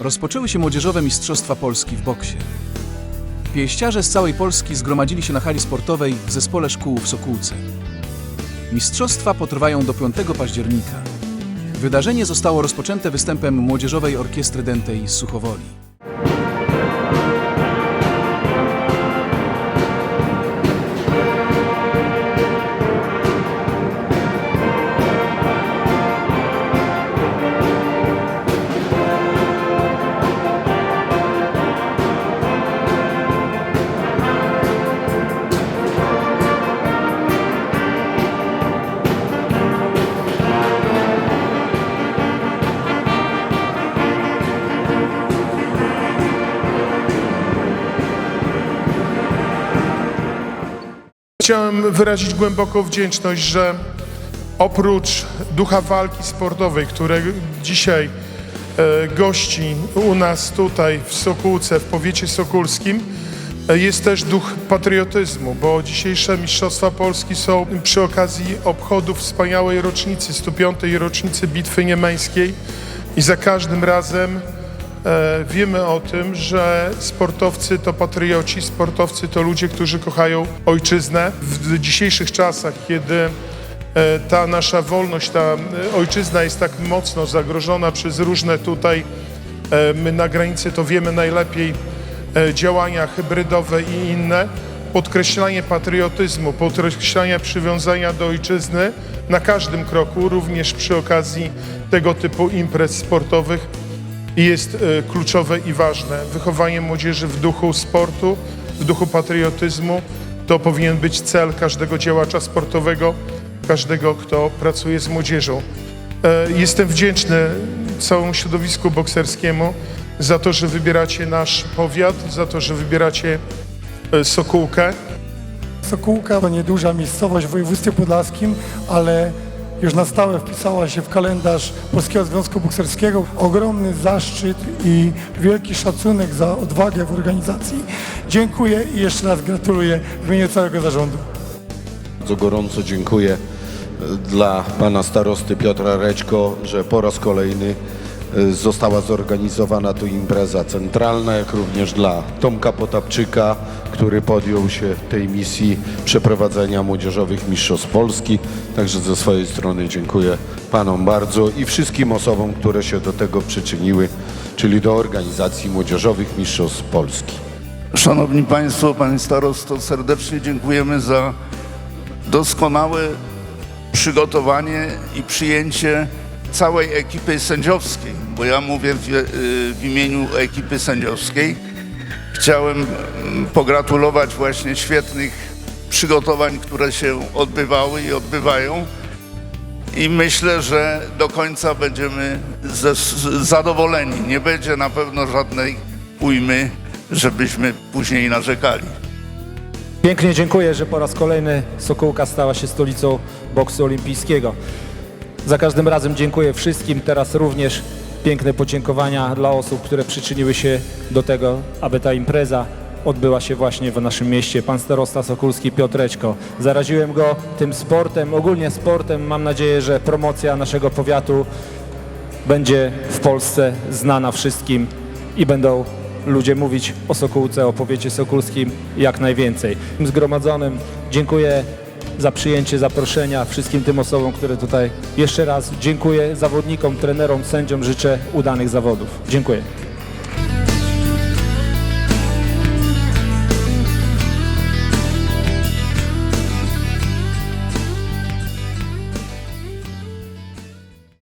Rozpoczęły się młodzieżowe Mistrzostwa Polski w boksie. Pieściarze z całej Polski zgromadzili się na hali sportowej w zespole szkół w Sokółce. Mistrzostwa potrwają do 5 października. Wydarzenie zostało rozpoczęte występem Młodzieżowej Orkiestry Dętej z Suchowoli. Chciałem wyrazić głęboką wdzięczność, że oprócz ducha walki sportowej, które dzisiaj e, gości u nas tutaj w Sokółce, w powiecie sokólskim, e, jest też duch patriotyzmu, bo dzisiejsze Mistrzostwa Polski są przy okazji obchodów wspaniałej rocznicy, 105. rocznicy Bitwy Niemeńskiej i za każdym razem wiemy o tym, że sportowcy to patrioci, sportowcy to ludzie, którzy kochają ojczyznę. W dzisiejszych czasach, kiedy e, ta nasza wolność, ta e, ojczyzna jest tak mocno zagrożona przez różne tutaj, e, my na granicy to wiemy najlepiej, e, działania hybrydowe i inne, podkreślanie patriotyzmu, podkreślanie przywiązania do ojczyzny na każdym kroku, również przy okazji tego typu imprez sportowych jest e, kluczowe i ważne. Wychowanie młodzieży w duchu sportu, w duchu patriotyzmu to powinien być cel każdego działacza sportowego, każdego, kto pracuje z młodzieżą. E, Jestem wdzięczny całemu środowisku bokserskiemu za to, że wybieracie nasz powiat, za to, że wybieracie e, Sokółkę. Sokółka to nieduża miejscowość w województwie podlaskim, ale już na stałe wpisała się w kalendarz Polskiego Związku Bokserskiego. Ogromny zaszczyt i wielki szacunek za odwagę w organizacji. Dziękuję i jeszcze raz gratuluję w imieniu całego zarządu. Bardzo gorąco dziękuję e, dla pana starosty Piotra Rećko, że po raz kolejny została zorganizowana tu impreza centralna, jak również dla Tomka Potapczyka, który podjął się tej misji przeprowadzenia młodzieżowych mistrzostw Polski. Także ze swojej strony dziękuję panom bardzo i wszystkim osobom, które się do tego przyczyniły, czyli do organizacji młodzieżowych mistrzostw Polski. Szanowni Państwo, Panie Starosto, serdecznie dziękujemy za doskonałe przygotowanie i przyjęcie całej ekipy sędziowskiej, bo ja mówię w, y, w imieniu ekipy sędziowskiej. Chciałem mm, pogratulować właśnie świetnych przygotowań, które się odbywały i odbywają. I myślę, że do końca będziemy zadowoleni. Nie będzie na pewno żadnej ujmy, żebyśmy później narzekali. Pięknie dziękuję, że po raz kolejny Sokółka stała się stolicą boksu olimpijskiego. Za każdym razem dziękuję wszystkim. Teraz również piękne podziękowania dla osób, które przyczyniły się do tego, aby ta impreza odbyła się właśnie w naszym mieście. Pan starosta Sokulski Piotreczko. Zaraziłem go tym sportem, ogólnie sportem. Mam nadzieję, że promocja naszego powiatu będzie w Polsce znana wszystkim i będą ludzie mówić o Sokółce, o powiecie sokulskim jak najwięcej. Zgromadzonym dziękuję za przyjęcie zaproszenia, wszystkim tym osobom, które tutaj jeszcze raz dziękuję zawodnikom, trenerom, sędziom, życzę udanych zawodów. Dziękuję.